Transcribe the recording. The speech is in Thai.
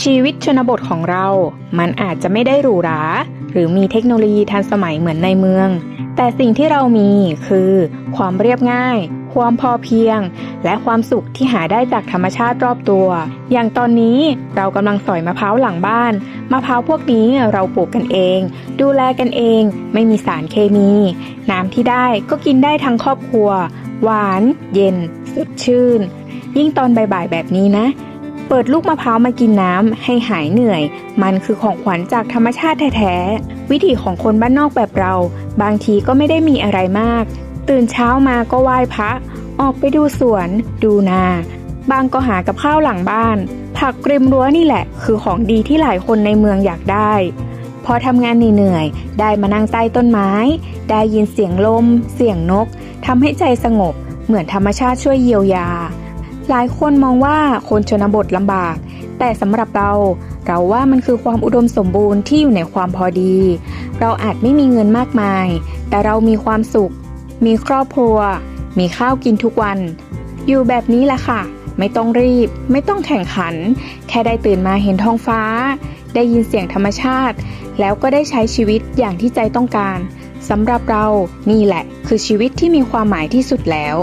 ชีวิตชนบทของเรา มันอาจจะไม่ได้หรูหรา หรือมีเทคโนโลยีทันสมัยเหมือนในเมือง แต่สิ่งที่เรามีคือ ความเรียบง่าย ความพอเพียง และความสุขที่หาได้จากธรรมชาติรอบตัว อย่างตอนนี้เรากำลังสอยมะพร้าวหลังบ้าน มะพร้าวพวกนี้เราปลูกกันเอง ดูแลกันเอง ไม่มีสารเคมี น้ำที่ได้ก็กินได้ทั้งครอบครัว หวาน เย็น สดชื่น ยิ่งตอนบ่ายๆแบบนี้นะ เปิดลูกมะพร้าวมากินน้ำให้หายเหนื่อย มันคือของขวัญจากธรรมชาติแท้ๆ วิถีของคนบ้านนอกแบบเรา บางทีก็ไม่ได้มีอะไรมาก ตื่นเช้ามาก็ไหว้พระ ออกไปดูสวน ดูนา บางก็หากับข้าวหลังบ้าน ผักกริมรั้วนี่แหละ คือของดีที่หลายคนในเมืองอยากได้ พอทำงานเหนื่อยๆได้มานั่งใต้ต้นไม้ ได้ยินเสียงลม เสียงนกทำให้ใจสงบ เหมือนธรรมชาติช่วยเยียวยา หลายคนมองว่าคนชนบทลำบาก แต่สำหรับเรา เราว่ามันคือความอุดมสมบูรณ์ที่อยู่ในความพอดี เราอาจไม่มีเงินมากมาย แต่เรามีความสุข มีครอบครัว มีข้าวกินทุกวัน อยู่แบบนี้แหละค่ะ ไม่ต้องรีบ ไม่ต้องแข่งขัน แค่ได้ตื่นมาเห็นท้องฟ้า ได้ยินเสียงธรรมชาติ แล้วก็ได้ใช้ชีวิตอย่างที่ใจต้องการสำหรับเรานี่แหละ คือชีวิตที่มีความหมายที่สุดแล้ว